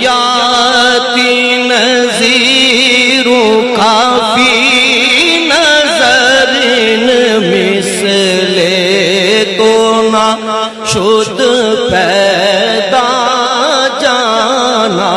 یاتی نظیر کافی نظر مثل تو نہ شد پیدا جانا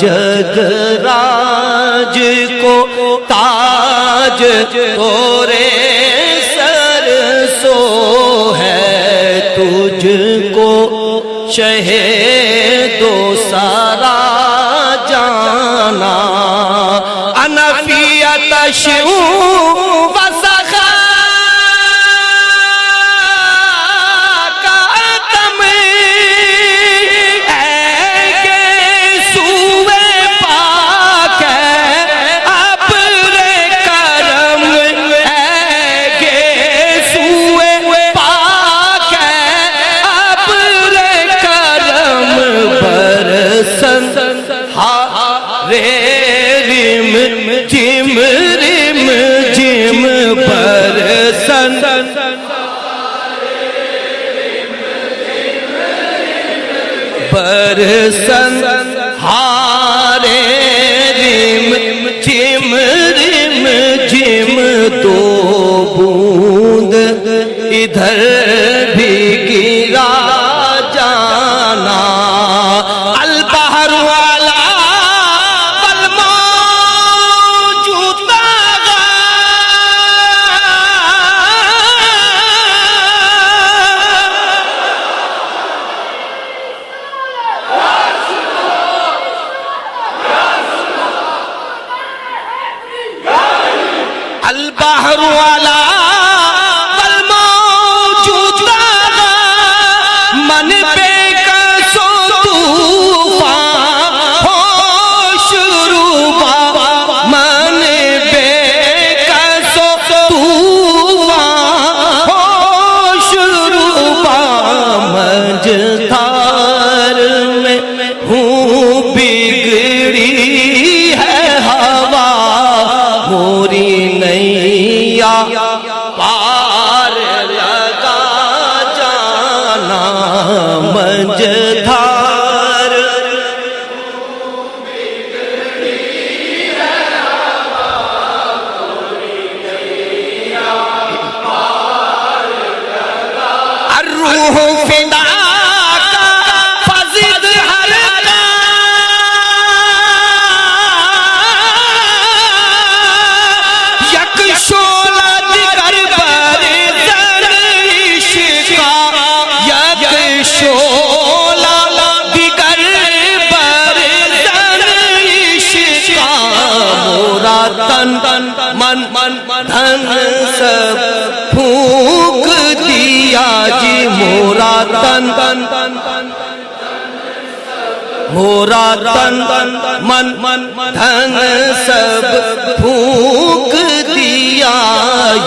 جگ راج کو تاج تورے سر سو ہے تجھ کو شہ برسن ہارے رم جم رم جم دو بوند ادھر البحر والا مورا تن من دھن سب پھونک دیا جی مورا تن۔ مورا تن۔ من، دھن سب پھونک دیا،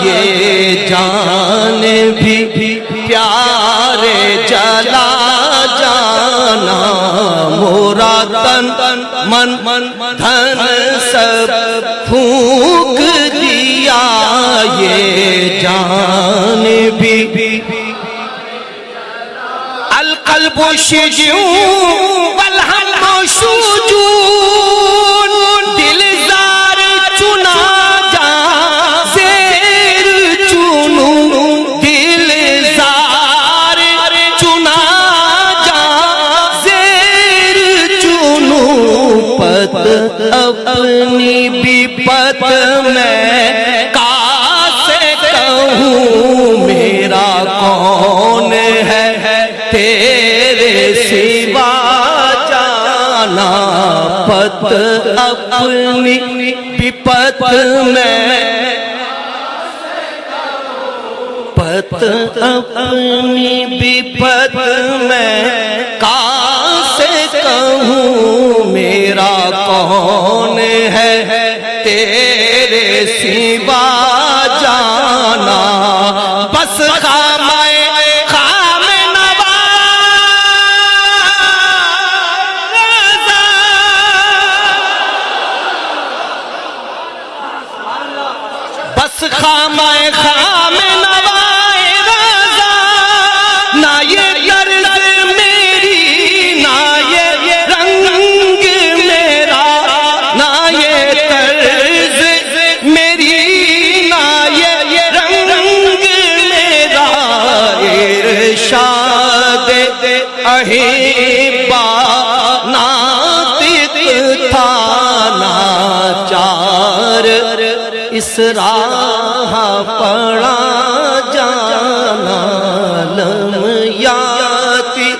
یہ جان بھی۔ پیارے جلا جانا، مورا تن۔ من، دھن سب پھونک دیا، یہ جان القلب شجو والہم شجون اپنی پت میں پت اپنی پت میں کاسے کہوں میرا کون ہے تیرے سوا خامائے خام نوائے رضا۔ میری، نہ رنگ میرا۔ نہ میری، نہ یہ رنگ میرا۔ ارشاد احبا، ناطق تھا، ناچار۔ اسرار راہ پڑا جانا لم یاتی۔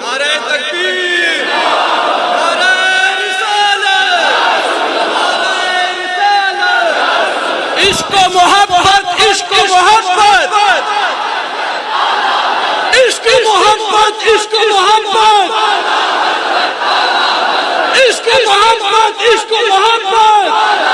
نعرہ تکبیر نعرہ رسالت نعرہ رسالت، عشق و محبت، عشق و محبت۔ عشق و محبت، عشق و محبت۔ عشق و محبت، عشق و محبت۔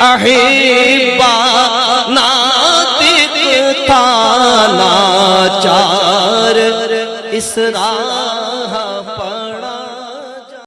احبا ناطق تالا چار اسرار